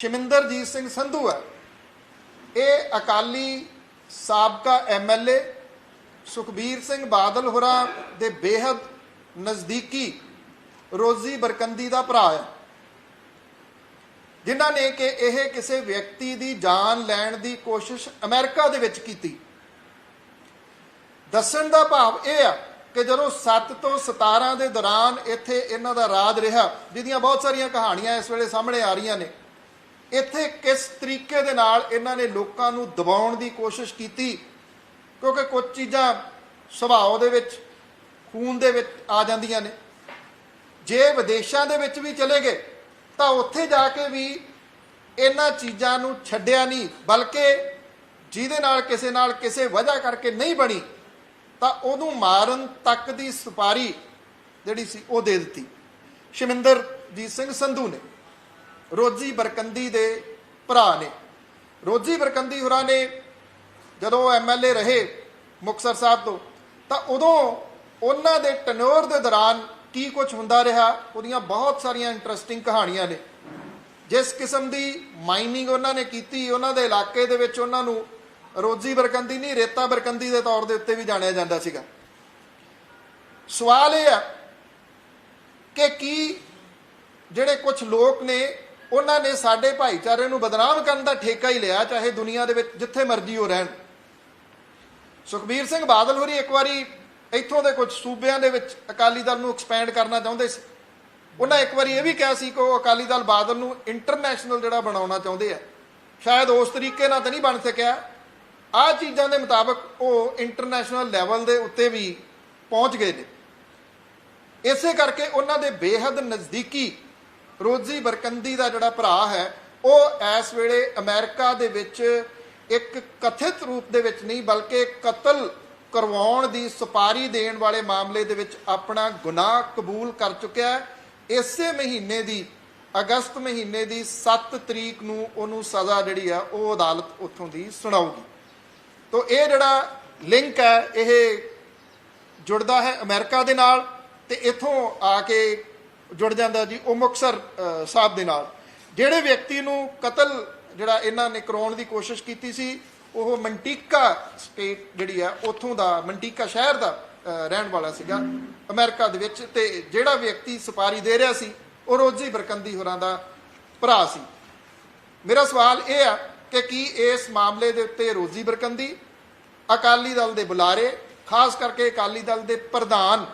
ਸ਼ਿਮਿੰਦਰਜੀਤ ਸਿੰਘ ਸੰਧੂ ਹੈ। ਇਹ ਅਕਾਲੀ ਸਾਬਕਾ ਐਮਐਲਏ ਸੁਖਬੀਰ ਸਿੰਘ ਬਾਦਲ ਹੋਰਾਂ ਦੇ ਬੇਹੱਦ ਨਜ਼ਦੀਕੀ ਰੋਜ਼ੀ ਬਰਕੰਦੀ ਦਾ ਭਰਾ ਹੈ। ਜਿਨ੍ਹਾਂ ਨੇ ਕਿ ਇਹ ਕਿਸੇ ਵਿਅਕਤੀ ਦੀ ਜਾਨ ਲੈਣ ਦੀ ਕੋਸ਼ਿਸ਼ ਅਮਰੀਕਾ ਦੇ ਵਿੱਚ ਕੀਤੀ। ਦੱਸਣ ਦਾ ਭਾਵ ਇਹ ਆ ਕਿ ਜਦੋਂ 7 ਤੋਂ 17 ਦੇ ਦੌਰਾਨ ਇੱਥੇ ਇਹਨਾਂ ਦਾ ਰਾਜ ਰਿਹਾ, ਜਿਹਦੀਆਂ ਬਹੁਤ ਸਾਰੀਆਂ ਕਹਾਣੀਆਂ ਇਸ ਵੇਲੇ ਸਾਹਮਣੇ ਆ ਰਹੀਆਂ ਨੇ ਇੱਥੇ ਕਿਸ ਤਰੀਕੇ ਦੇ ਨਾਲ ਇਹਨਾਂ ਨੇ ਲੋਕਾਂ ਨੂੰ ਦਬਾਉਣ ਦੀ ਕੋਸ਼ਿਸ਼ ਕੀਤੀ? ਕਿਉਂਕਿ ਕੁਝ ਚੀਜ਼ਾਂ ਸੁਭਾਅ ਦੇ ਵਿੱਚ, ਖੂਨ ਦੇ ਵਿੱਚ ਆ ਜਾਂਦੀਆਂ ਨੇ। ਜੇ ਵਿਦੇਸ਼ਾਂ ਦੇ ਵਿੱਚ ਵੀ ਚਲੇ ਗਏ, ਤਾਂ ਉੱਥੇ ਜਾ ਕੇ ਵੀ ਇਹਨਾਂ ਚੀਜ਼ਾਂ ਨੂੰ ਛੱਡਿਆ ਨਹੀਂ, ਬਲਕਿ ਜਿਹਦੇ ਨਾਲ ਕਿਸੇ ਨਾਲ ਕਿਸੇ ਵਜ੍ਹਾ ਕਰਕੇ ਨਹੀਂ ਬਣੀ, ਤਾਂ ਉਹਨੂੰ ਮਾਰਨ ਤੱਕ ਦੀ ਸੁਪਾਰੀ ਜਿਹੜੀ ਸੀ ਉਹ ਦੇ ਦਿੱਤੀ। ਸ਼ਮਿੰਦਰਜੀਤ ਸਿੰਘ ਸੰਧੂ ਨੇ। ਰੋਜੀ ਬਰਕੰਦੀ ਦੇ ਭਰਾ ਨੇ। ਰੋਜੀ ਬਰਕੰਦੀ ਹੋਰਾਂ ਨੇ ਜਦੋਂ ਐਮਐਲਏ ਰਹੇ ਮੁਕਤਸਰ ਸਾਹਿਬ ਤੋਂ, ਤਾਂ ਉਦੋਂ ਉਹਨਾਂ ਦੇ ਟਨੋਰ ਦੇ ਦੌਰਾਨ ਕੀ ਕੁਝ ਹੁੰਦਾ ਰਿਹਾ? ਉਹਦੀਆਂ ਬਹੁਤ ਸਾਰੀਆਂ ਇੰਟਰਸਟਿੰਗ ਕਹਾਣੀਆਂ ਨੇ। ਜਿਸ ਕਿਸਮ ਦੀ ਮਾਈਨਿੰਗ ਉਹਨਾਂ ਨੇ ਕੀਤੀ, ਉਹਨਾਂ ਦੇ ਇਲਾਕੇ ਦੇ ਵਿੱਚ ਉਹਨਾਂ ਨੂੰ ਰੋਜੀ ਬਰਕੰਦੀ ਨਹੀਂ, ਰੇਤਾ ਬਰਕੰਦੀ ਦੇ ਤੌਰ ਦੇ ਉੱਤੇ ਵੀ ਜਾਣਿਆ ਜਾਂਦਾ ਸੀਗਾ। ਸਵਾਲ ਇਹ ਹੈ ਕਿ ਕੀ ਜਿਹੜੇ ਕੁਝ ਲੋਕ ਨੇ ਉਹਨਾਂ ਨੇ ਸਾਡੇ ਭਾਈਚਾਰੇ ਨੂੰ ਬਦਨਾਮ ਕਰਨ ਦਾ ਠੇਕਾ ਹੀ ਲਿਆ, ਚਾਹੇ ਦੁਨੀਆ ਦੇ ਵਿੱਚ ਜਿੱਥੇ ਮਰਜ਼ੀ ਉਹ ਰਹਿਣ। ਸੁਖਬੀਰ ਸਿੰਘ ਬਾਦਲ ਹੋਰੀ ਇੱਕ ਵਾਰੀ ਇੱਥੋਂ ਦੇ ਕੁਝ ਸੂਬਿਆਂ ਦੇ ਵਿੱਚ ਅਕਾਲੀ ਦਲ ਨੂੰ ਐਕਸਪੈਂਡ ਕਰਨਾ ਚਾਹੁੰਦੇ ਸੀ। ਉਹਨਾਂ ਇੱਕ ਵਾਰੀ ਇਹ ਵੀ ਕਿਹਾ ਸੀ ਕਿ ਉਹ ਅਕਾਲੀ ਦਲ ਬਾਦਲ ਨੂੰ ਇੰਟਰਨੈਸ਼ਨਲ ਜਿਹੜਾ ਬਣਾਉਣਾ ਚਾਹੁੰਦੇ ਆ। ਸ਼ਾਇਦ ਉਸ ਤਰੀਕੇ ਨਾਲ ਤਾਂ ਨਹੀਂ ਬਣ ਸਕਿਆ। ਆਹ ਚੀਜ਼ਾਂ ਦੇ ਮੁਤਾਬਕ ਉਹ ਇੰਟਰਨੈਸ਼ਨਲ ਲੈਵਲ ਦੇ ਉੱਤੇ ਵੀ ਪਹੁੰਚ ਗਏ ਨੇ। ਇਸੇ ਕਰਕੇ ਉਹਨਾਂ ਦੇ ਬੇਹੱਦ ਨਜ਼ਦੀਕੀ ਰੋਜ਼ੀ ਬਰਕੰਦੀ ਦਾ ਜਿਹੜਾ ਭਰਾ ਹੈ, ਉਹ ਇਸ ਵੇਲੇ ਅਮਰੀਕਾ ਦੇ ਵਿੱਚ ਇੱਕ ਕਥਿਤ ਰੂਪ ਦੇ ਵਿੱਚ ਨਹੀਂ, ਬਲਕਿ ਕਤਲ ਕਰਵਾਉਣ ਦੀ ਸੁਪਾਰੀ ਦੇਣ ਵਾਲੇ ਮਾਮਲੇ ਦੇ ਵਿੱਚ ਆਪਣਾ ਗੁਨਾਹ ਕਬੂਲ ਕਰ ਚੁੱਕਿਆ ਹੈ। ਇਸੇ ਮਹੀਨੇ ਦੀ, ਅਗਸਤ ਮਹੀਨੇ ਦੀ 7 ਤਰੀਕ ਨੂੰ ਉਹਨੂੰ ਸਜ਼ਾ ਜਿਹੜੀ ਆ, ਉਹ ਅਦਾਲਤ ਉੱਥੋਂ ਦੀ ਸੁਣਾਉਗੀ ਤੋ ਇਹ ਜਿਹੜਾ ਲਿੰਕ ਹੈ, ਇਹ ਜੁੜਦਾ ਹੈ ਅਮਰੀਕਾ ਦੇ ਨਾਲ ਤੇ ਇੱਥੋਂ ਆ ਕੇ ਜੁੜ ਜਾਂਦਾ ਜੀ, ਉਹ ਮੁਕਸਰ ਸਾਹਿਬ ਦੇ ਨਾਲ। ਜਿਹੜੇ ਵਿਅਕਤੀ ਨੂੰ ਕਤਲ ਜਿਹੜਾ ਇਹਨਾਂ ਨੇ ਕਰਾਉਣ ਦੀ ਕੋਸ਼ਿਸ਼ ਕੀਤੀ ਸੀ, ਉਹ ਮੰਟੀਕਾ ਸਟੇਟ ਜਿਹੜੀ ਆ, ਉੱਥੋਂ ਦਾ ਮੰਟੀਕਾ ਸ਼ਹਿਰ ਦਾ ਰਹਿਣ ਵਾਲਾ ਸੀਗਾ, ਅਮਰੀਕਾ ਦੇ ਵਿੱਚ। ਤੇ ਜਿਹੜਾ ਵਿਅਕਤੀ ਸਪਾਰੀ ਦੇ ਰਿਹਾ ਸੀ, ਉਹ ਰੋਜੀ ਬਰਕੰਦੀ ਹੋਰਾਂ ਦਾ ਭਰਾ ਸੀ। ਮੇਰਾ ਸਵਾਲ ਇਹ ਆ ਕਿ ਕੀ ਇਸ ਮਾਮਲੇ ਦੇ ਉੱਤੇ ਰੋਜ਼ੀ ਬਰਕੰਦੀ ਅਕਾਲੀ ਦਲ ਦੇ ਬੁਲਾਰੇ, ਖਾਸ ਕਰਕੇ ਅਕਾਲੀ ਦਲ ਦੇ ਪ੍ਰਧਾਨ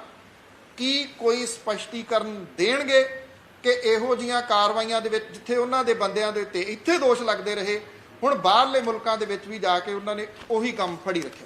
ਕੀ ਕੋਈ ਸਪਸ਼ਟੀਕਰਨ ਦੇਣਗੇ ਕਿ ਇਹੋ ਜੀਆਂ ਕਾਰਵਾਈਆਂ ਦੇ ਵਿੱਚ ਜਿੱਥੇ ਉਹਨਾਂ ਦੇ ਬੰਦਿਆਂ ਦੇ ਉੱਤੇ ਇੱਥੇ ਦੋਸ਼ ਲੱਗਦੇ ਰਹੇ, ਹੁਣ ਬਾਹਰਲੇ ਮੁਲਕਾਂ ਦੇ ਵਿੱਚ ਵੀ ਜਾ ਕੇ ਉਹਨਾਂ ਨੇ ਉਹੀ ਕੰਮ ਫੜੀ ਰੱਖਿਆ?